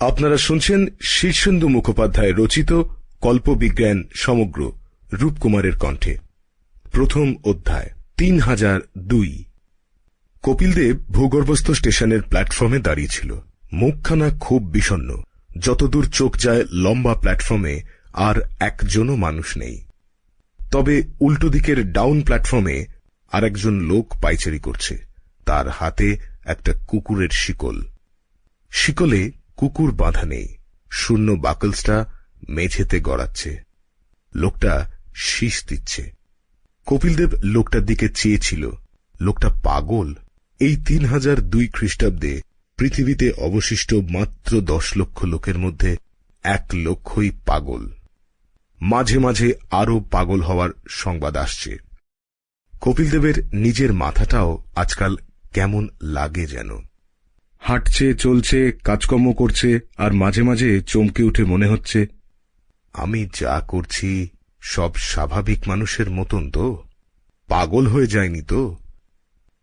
আপনারা শুনছেন শীর্ষেন্দু মুখোপাধ্যায় রচিত কল্পবিজ্ঞান সমগ্র রূপকুমারের কণ্ঠে। প্রথম অধ্যায় তিন হাজার দুই। কপিলদেব ভূগর্ভস্থ স্টেশনের প্ল্যাটফর্মে দাঁড়িয়েছিল মুখখানা খুব বিষণ্ণ। যতদূর চোখ যায় লম্বা প্ল্যাটফর্মে আর একজনও মানুষ নেই। তবে উল্টো দিকের ডাউন প্ল্যাটফর্মে আর একজন লোক পাইচারি করছে। তার হাতে একটা কুকুরের শিকল। শিকলে কুকুর বাঁধা নেই, শূন্য বাকলসটা মেঝেতে গড়াচ্ছে। লোকটা শীষ দিচ্ছে। কপিলদেব লোকটার দিকে চেয়েছিল, লোকটা পাগল। এই তিন হাজার দুই খ্রিস্টাব্দে পৃথিবীতে অবশিষ্ট মাত্র দশ লক্ষ লোকের মধ্যে এক লক্ষই পাগল। মাঝে মাঝে আরও পাগল হওয়ার সংবাদ আসছে। কপিলদেবের নিজের মাথাটাও আজকাল কেমন লাগে যেন। হাঁটছে, চলছে, কাজকর্ম করছে, আর মাঝে মাঝে চমকে উঠে মনে হচ্ছে, আমি যা করছি সব স্বাভাবিক মানুষের মতন তো? পাগল হয়ে যায়নি তো?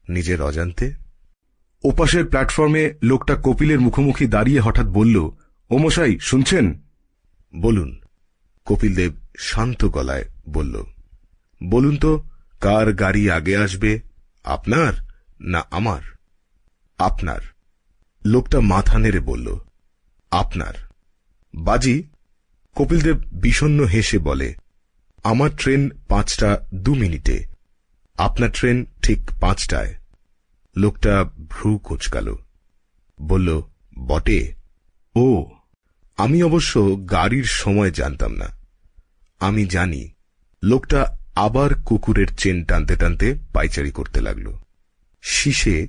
নিজের অজান্তে। ওপাশের প্ল্যাটফর্মে লোকটা কপিলের মুখোমুখি দাঁড়িয়ে হঠাৎ বলল, ও মশাই, শুনছেন? বলুন। কপিলদেব শান্ত গলায় বলল, বলুন তো, কার গাড়ি আগে আসবে, আপনার না আমার? আপনার। লোকটা মাথা নেড়ে বলল, আপনার। বাজি কপিলদেব বিষণ্ণ হেসে বলে, আমার ট্রেন পাঁচটা দু মিনিটে। আপনার ট্রেন ঠিক পাঁচটায়। লোকটা ভ্রু কোচকাল, বলল, বটে? ও, আমি অবশ্য গাড়ির সময় জানতাম না। আমি জানি। লোকটা আবার কুকুরের চেন টানতে টানতে পাইচারি করতে লাগল। শীষে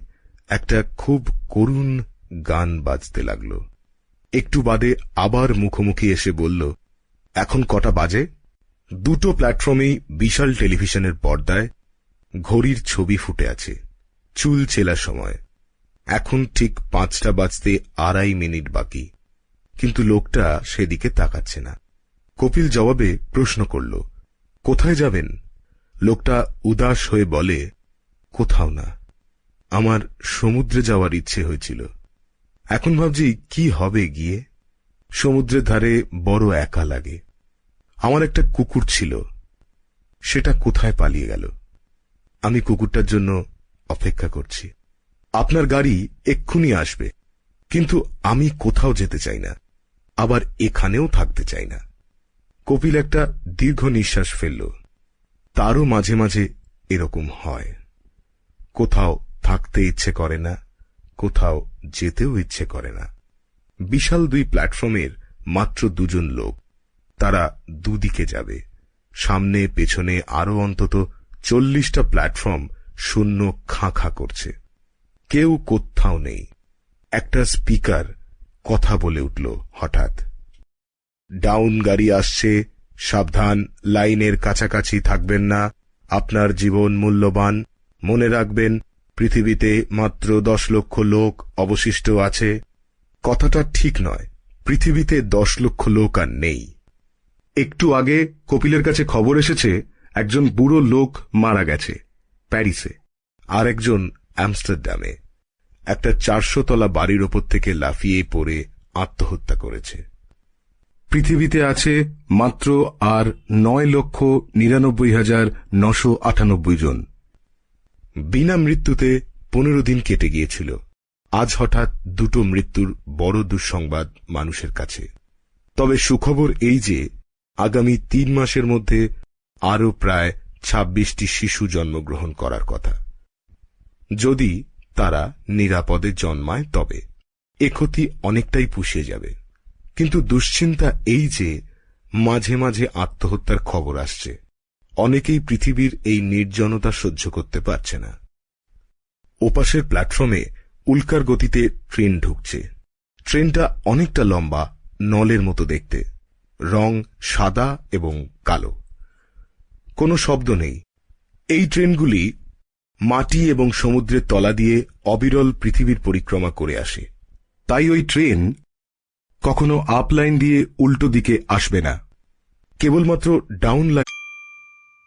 একটা খুব করুণ গান বাজতে লাগল। একটু বাদে আবার মুখোমুখি এসে বলল, এখন কটা বাজে? দুটো প্ল্যাটফর্মেই বিশাল টেলিভিশনের পর্দায় ঘড়ির ছবি ফুটে আছে। চুল চেলা সময়। এখন ঠিক পাঁচটা বাজতে আড়াই মিনিট বাকি। কিন্তু লোকটা সেদিকে তাকাচ্ছে না। কপিল জবাবে প্রশ্ন করল, কোথায় যাবেন? লোকটা উদাস হয়ে বলে, কোথাও না। আমার সমুদ্রে যাওয়ার ইচ্ছে হয়েছিল। এখন ভাবছি, কি হবে গিয়ে? সমুদ্রের ধারে বড় একা লাগে। আমার একটা কুকুর ছিল। সেটা কোথায় পালিয়ে গেল? আমি কুকুরটার জন্য অপেক্ষা করছি। আপনার গাড়ি এক্ষুনি আসবে, কিন্তু আমি কোথাও যেতে চাই না। আবার এখানেও থাকতে চাই না। কপিল একটা দীর্ঘ নিঃশ্বাস ফেলল। তারও মাঝে মাঝে এরকম হয়। কোথাও থাকতে ইচ্ছে করে না। কোথাও যেতেও ইচ্ছে করে না। বিশাল দুই প্ল্যাটফর্মের মাত্র দুজন লোক, তারা দুদিকে যাবে। সামনে পেছনে আরও অন্তত চল্লিশটা প্ল্যাটফর্ম শূন্য খাঁ খাঁ করছে। কেউ কোথাও নেই। একটা স্পিকার কথা বলে উঠল হঠাৎ। ডাউন গাড়ি আসছে, সাবধান, লাইনের কাছাকাছি থাকবেন না, আপনার জীবন মূল্যবান, মনে রাখবেন পৃথিবীতে মাত্র দশ লক্ষ লোক অবশিষ্ট আছে। কথাটা ঠিক নয়। পৃথিবীতে দশ লক্ষ লোক আর নেই। একটু আগে কপিলের কাছে খবর এসেছে, একজন বুড়ো লোক মারা গেছে, প্যারিসে। আর একজন অ্যামস্টারডামে একটা চারশো তলা বাড়ির ওপর থেকে লাফিয়ে পড়ে আত্মহত্যা করেছে। পৃথিবীতে আছে মাত্র আর নয় লক্ষ নিরানব্বই হাজার নশো আটানব্বই জন। বিনা মৃত্যুতে পনেরো দিন কেটে গিয়েছিল। আজ হঠাৎ দুটো মৃত্যুর বড় দুঃসংবাদ মানুষের কাছে। তবে সুখবর এই যে, আগামী তিন মাসের মধ্যে আরও প্রায় ছাব্বিশটি শিশু জন্মগ্রহণ করার কথা। যদি তারা নিরাপদে জন্মায় তবে এ ক্ষতি অনেকটাই পুষিয়ে যাবে। কিন্তু দুশ্চিন্তা এই যে, মাঝে মাঝে আত্মহত্যার খবর আসছে। অনেকেই পৃথিবীর এই নির্জনতা সহ্য করতে পারছে না। ওপাশের প্ল্যাটফর্মে উল্কার গতিতে ট্রেন ঢুকছে। ট্রেনটা অনেকটা লম্বা, নলের মতো দেখতে। রং সাদা এবং কালো। কোনো শব্দ নেই। এই ট্রেনগুলি মাটি এবং সমুদ্রের তলা দিয়ে অবিরল পৃথিবীর পরিক্রমা করে আসে। তাই ওই ট্রেন কখনো আপ লাইন দিয়ে উল্টো দিকে আসবে না। কেবলমাত্র down